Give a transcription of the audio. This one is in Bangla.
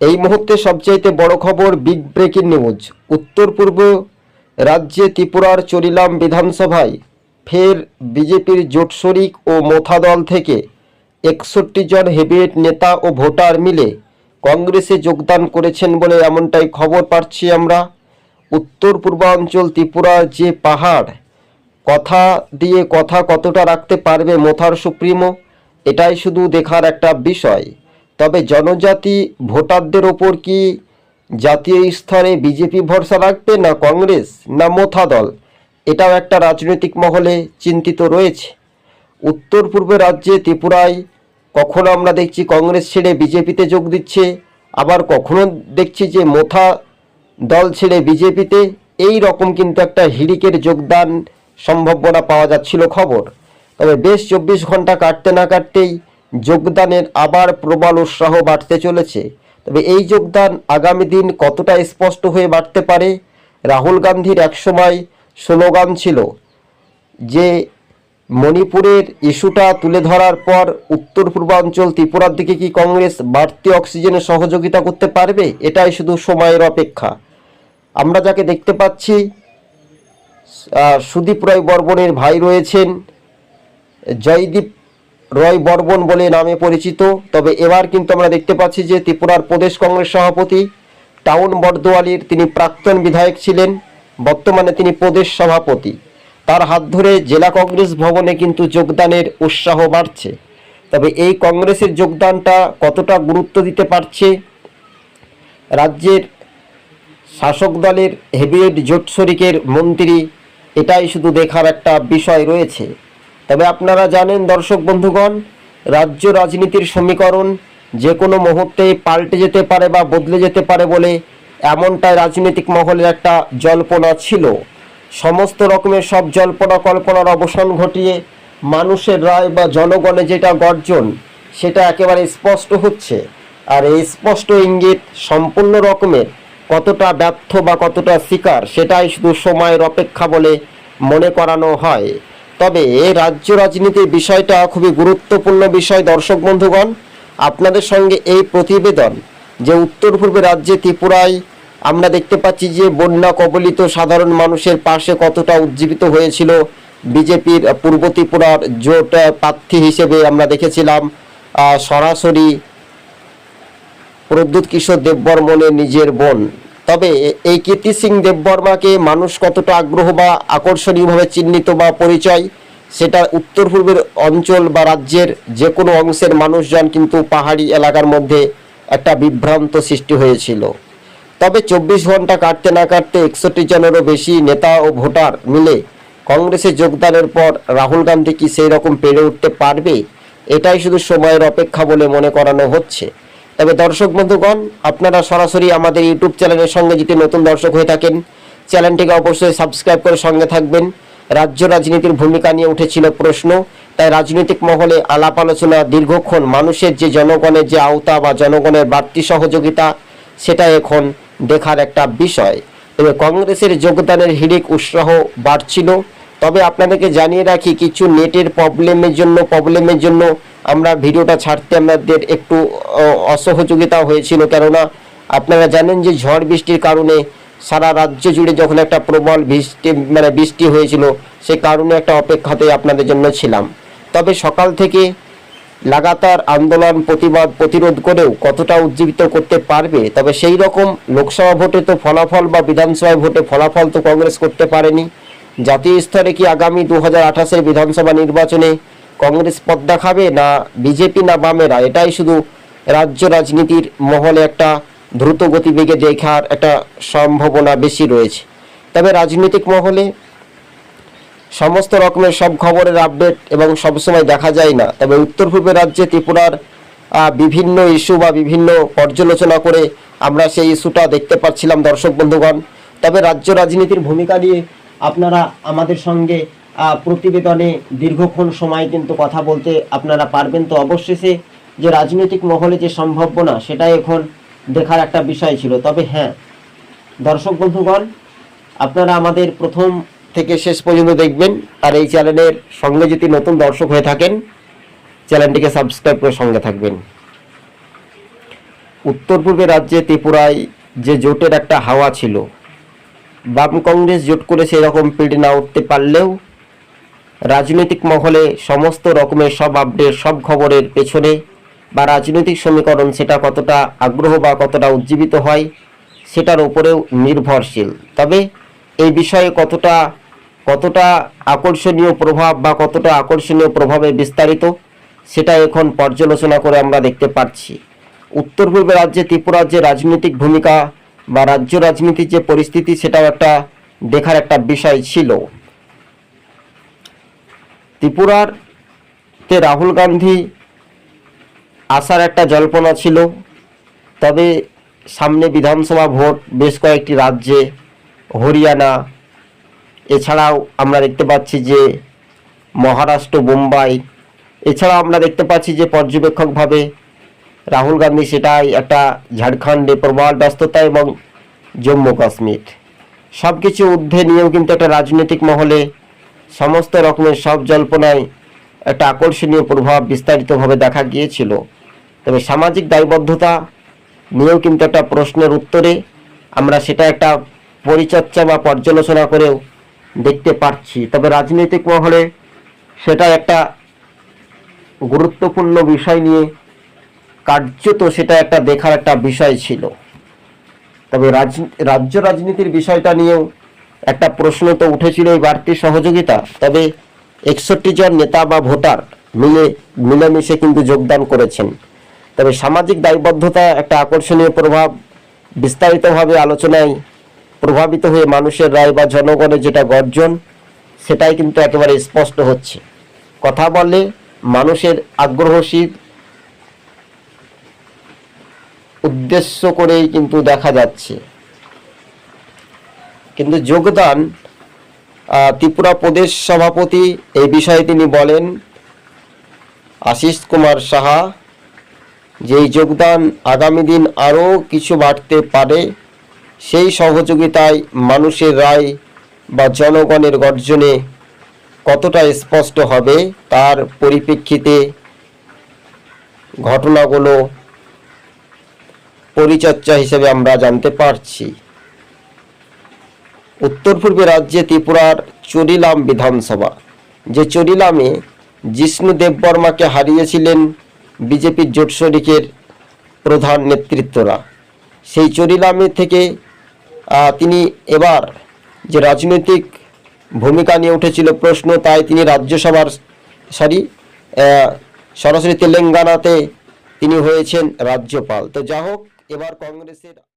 এই মুহূর্তে সবচাইতে বড় খবর বিগ ব্রেকিং নিউজ উত্তর পূর্ব রাজ্যে ত্রিপুরার চরিলাম বিধানসভায় ফের বিজেপির জোট শরিক ও মোথা দল থেকে একষট্টি জন হেভিয়েট নেতা ও ভোটার মিলে কংগ্রেসে যোগদান করেছেন বলে এমনটাই খবর পাচ্ছি আমরা। উত্তর পূর্বাঞ্চল ত্রিপুরার যে পাহাড়, কথা দিয়ে কথা কতটা রাখতে পারবে মোথার সুপ্রিমো, এটাই শুধু দেখার একটা বিষয়। তবে জনজাতি ভোটারদের ওপর কি জাতীয় স্তরে বিজেপি ভরসা রাখবে না কংগ্রেস না মোথা দল? এটাও একটা রাজনৈতিক মহলে চিন্তিত রয়েছে। উত্তর পূর্ব রাজ্যে ত্রিপুরায় কখনো আমরা দেখছি কংগ্রেস ছেড়ে বিজেপিতে যোগ দিচ্ছে, আবার কখনো দেখছি যে মোথা দল ছেড়ে বিজেপিতে। এই রকম কিন্তু একটা হিড়িকের যোগদান সম্ভাবনা পাওয়া যাচ্ছিল খবর। তবে বেশ চব্বিশ ঘণ্টা কাটতে না কাটতেই যোগদানের আবার প্রবল উৎসাহ বাড়তে চলেছে। তবে এই যোগদান আগামী দিন কতটা স্পষ্ট হয়ে বাড়তে পারে, রাহুল গান্ধীর একসময় স্লোগান ছিল যে, মণিপুরের ইস্যুটা তুলে ধরার পর উত্তর পূর্বাঞ্চল ত্রিপুরার দিকে কি কংগ্রেস বাড়তি অক্সিজেনের সহযোগিতা করতে পারবে, এটাই শুধু সময়ের অপেক্ষা। আমরা যাকে দেখতে পাচ্ছি সুদীপ রায় বর্মনের ভাই রয়েছেন, জয়দীপ রয় বর্মন বলে নামে পরিচিত। তবে এবার কিন্তু আমরা দেখতে পাচ্ছি যে ত্রিপুরার প্রদেশ কংগ্রেস সভাপতি টাউন বর্দোয়ালির তিনি প্রাক্তন বিধায়ক ছিলেন, বর্তমানে তিনি প্রদেশ সভাপতি। তার হাত ধরে জেলা কংগ্রেস ভবনে কিন্তু যোগদানের উৎসাহ বাড়ছে। তবে এই কংগ্রেসের যোগদানটা কতটা গুরুত্ব দিতে পারছে? রাজ্যের শাসক দলের হেভিয়েট জোট শরিকের মন্ত্রী এটাই শুধু দেখার একটা বিষয় রয়েছে। তবে আপনারা জানেন, দর্শক বন্ধুগণ, রাজ্য রাজনীতির সমীকরণ যে কোনো মুহূর্তে পাল্টে যেতে পারে বা বদলে যেতে পারে বলে এমনটাই রাজনৈতিক মহলের একটা জল্পনা ছিল। সমস্ত রকমের সব জল্পনা কল্পনার অবসান ঘটিয়ে মানুষের রায় বা জনগণে যেটা গর্জন, সেটা একেবারে স্পষ্ট হচ্ছে। আর এই স্পষ্ট ইঙ্গিত সম্পূর্ণ রকমের কতটা ব্যর্থ বা কতটা শিকার, সেটাই শুধু সময়ের অপেক্ষা বলে মনে করানো হয়। তবে রাজ্য রাজনীতির বিষয়টা খুবই গুরুত্বপূর্ণ বিষয়, দর্শক বন্ধুগণ। আপনাদের সঙ্গে এই প্রতিবেদন যে উত্তর পূর্বে রাজ্যে ত্রিপুরায় আমরা দেখতে পাচ্ছি যে বন্যা কবলিত সাধারণ মানুষের পাশে কতটা উজ্জীবিত হয়েছিল, বিজেপির পূর্ব ত্রিপুরার জোট প্রার্থী হিসেবে আমরা দেখেছিলাম। সরাসরি প্রদ্যুৎ কিশোর দেববর্মনের নিজের বোন তবে এই কীর্তি সিং দেববর্মাকে মানুষ কতটা আগ্রহ বা আকর্ষণীয়ভাবে চিহ্নিত বা পরিচয় সেটা উত্তর পূর্বের অঞ্চল বা রাজ্যের যে কোনো অংশের মানুষজন কিন্তু পাহাড়ি এলাকার মধ্যে একটা বিভ্রান্ত সৃষ্টি হয়েছিল। তবে চব্বিশ ঘণ্টা কাটতে না কাটতে একষট্টি জনেরও বেশি নেতা ও ভোটার মিলে কংগ্রেসে যোগদানের পর রাহুল গান্ধী কি সেই রকম পেরে উঠতে পারবে? এটাই শুধু সময়ের অপেক্ষা বলে মনে করানো হচ্ছে। তবে দর্শক বন্ধুগণ, আপনারা সরাসরি আমাদের ইউটিউব চ্যানেলের সঙ্গে যদি নতুন দর্শক হয়ে থাকেন, চ্যানেলটিকে অবশ্যই সাবস্ক্রাইব করে সঙ্গে থাকবেন। রাজ্য রাজনীতির ভূমিকা নিয়ে উঠেছিল প্রশ্ন, তাই রাজনৈতিক মহলে আলাপ আলোচনা দীর্ঘক্ষণ, মানুষের যে জনগণের যে আওতা বা জনগণের বাড়তি সহযোগিতা, সেটা এখন দেখার একটা বিষয়। তবে কংগ্রেসের যোগদানের হিড়িক উৎসাহ বাড়ছিল। তবে আপনাদেরকে জানিয়ে রাখি, কিছু নেটের প্রবলেমের জন্য প্রবলেমের জন্য আমরা ভিডিওটা ছাড়তে আমাদের একটু অসহযোগিতা হয়েছিল। কেননা আপনারা জানেন যে ঝড় বৃষ্টির কারণে সারা রাজ্য জুড়ে যখন একটা প্রবল বৃষ্টি মানে বৃষ্টি হয়েছিল, সে কারণে একটা অপেক্ষাতে আপনাদের জন্য ছিলাম। তবে সকাল থেকে লাগাতার আন্দোলন, প্রতিবাদ, প্রতিরোধ করেও কতটা উজ্জীবিত করতে পারবে, তবে সেই রকম লোকসভা ভোটে তো ফলাফল বা বিধানসভা ভোটে ফলাফল তো কংগ্রেস করতে পারেনি। জাতীয় স্তরে কি আগামী দু হাজার আঠাশের বিধানসভা নির্বাচনে কংগ্রেস পদ দেখাবে না বিজেপি না বামেরা? এটাই শুধু রাজ্য রাজনীতির মহলে একটা দ্রুত গতিবেগে দেখার একটা সম্ভাবনা বেশি রয়েছে। তবে রাজনৈতিক মহলে সমস্ত রকমের সব খবরের আপডেট এবং সবসময় দেখা যায় না। তবে উত্তর পূর্বের রাজ্যে ত্রিপুরার বিভিন্ন ইস্যু বা বিভিন্ন পর্যালোচনা করে আমরা সেই ইস্যুটা দেখতে পাচ্ছিলাম দর্শক বন্ধুগণ। তবে রাজ্য রাজনীতির ভূমিকা নিয়ে আপনারা আমাদের সঙ্গে প্রতিবেদনে দীর্ঘক্ষণ সময় কিন্তু কথা বলতে আপনারা পারবেন। তো অবশেষে যে রাজনৈতিক মহলে যে সম্ভাবনা সেটাই এখন দেখার একটা বিষয় ছিল। তবে হ্যাঁ দর্শক বন্ধুগণ, আপনারা আমাদের প্রথম থেকে শেষ পর্যন্ত দেখবেন আর এই চ্যানেলের সঙ্গে যদি নতুন দর্শক হয়ে থাকেন, চ্যানেলটিকে সাবস্ক্রাইব করে সঙ্গে থাকবেন। উত্তর পূর্বে রাজ্যে ত্রিপুরায় যে জোটের একটা হাওয়া ছিল, বাম কংগ্রেস জোট করে সেরকম পিড় না উঠতে পারলেও রাজনৈতিক মহলে সমস্ত রকমের সব আপডেট সব খবরের পেছনে বা রাজনৈতিক সমীকরণ সেটা কতটা আগ্রহ বা কতটা উজ্জীবিত হয়, সেটার উপরেও নির্ভরশীল। তবে এই বিষয়ে কতটা কতটা আকর্ষণীয় প্রভাব বা কতটা আকর্ষণীয় প্রভাবে বিস্তারিত, সেটা এখন পর্যালোচনা করে আমরা দেখতে পাচ্ছি উত্তর পূর্ব রাজ্যে ত্রিপুরার যে রাজনৈতিক ভূমিকা বা রাজ্য রাজনীতির যে পরিস্থিতি, সেটাও একটা দেখার একটা বিষয় ছিল। ত্রিপুরার তে রাহুল গান্ধী আসার একটা জল্পনা ছিল। তবে সামনে বিধানসভা ভোট, বেশ কয়েকটি রাজ্যে, হরিয়ানা, এছাড়াও আমরা দেখতে পাচ্ছি যে মহারাষ্ট্র, মুম্বাই, এছাড়াও আমরা দেখতে পাচ্ছি যে পর্যবেক্ষকভাবে রাহুল গান্ধী সেটাই একটা ঝাড়খণ্ডে প্রবল ব্যস্ততা এবং জম্মু কাশ্মীর। সব কিছু ঊর্ধ্বে নিয়েও কিন্তু একটা রাজনৈতিক মহলে সমস্ত রকমের সব জল্পনায় একটা আকর্ষণীয় প্রভাব বিস্তারিতভাবে দেখা গিয়েছিল। তবে সামাজিক দায়বদ্ধতা নিয়েও কিন্তু একটা প্রশ্নের উত্তরে আমরা সেটা একটা পরিচর্চা বা পর্যালোচনা করেও দেখতে পাচ্ছি। তবে রাজনৈতিক মহলে সেটা একটা গুরুত্বপূর্ণ বিষয় নিয়ে কার্যত সেটা একটা দেখার একটা বিষয় ছিল। তবে রাজ, রাজ্য রাজনীতির বিষয়টা নিয়েও একটা প্রশ্ন তো উঠেছিল এই বাড়তি সহযোগিতা, তবে একষট্টি জন নেতা বা ভোটার মিলে, মিলেমিশে কিন্তু যোগদান করেছেন। তবে সামাজিক দায়বদ্ধতা একটা আকর্ষণীয় প্রভাব, বিস্তারিতভাবে আলোচনায় প্রভাবিত হয়ে মানুষের রায় বা জনগণের যেটা গর্জন, সেটাই কিন্তু একেবারে স্পষ্ট হচ্ছে। কথা বলে মানুষের আগ্রহশীল উদ্দেশ্য করেই কিন্তু দেখা যাচ্ছে। কিন্তু যোগদান ত্রিপুরা প্রদেশ সভাপতি এই বিষয়ে তিনি বলেন, আশিস কুমার সাহা যে এই যোগদান আগামী দিন আরও কিছু বাড়তে পারে, সেই সহযোগিতায় মানুষের রায় বা জনগণের গর্জনে কতটা স্পষ্ট হবে তার পরিপ্রেক্ষিতে ঘটনাগুলো পরিচর্যা হিসেবে আমরা জানতে পারছি। উত্তর পূর্বে রাজ্যে ত্রিপুরার চরিলাম বিধানসভা, যে চরিলামে জিষ্ণু দেববর্মাকে হারিয়েছিলেন বিজেপির জোট শরিকের প্রধান নেতৃত্বরা। সেই চরিলামে থেকে তিনি এবার যে রাজনৈতিক ভূমিকা নিয়ে উঠেছিল প্রশ্ন, তাই তিনি রাজ্যসভার, সরি সরাসরি তেলেঙ্গানাতে তিনি হয়েছেন রাজ্যপাল। তো যা হোক এবার কংগ্রেসের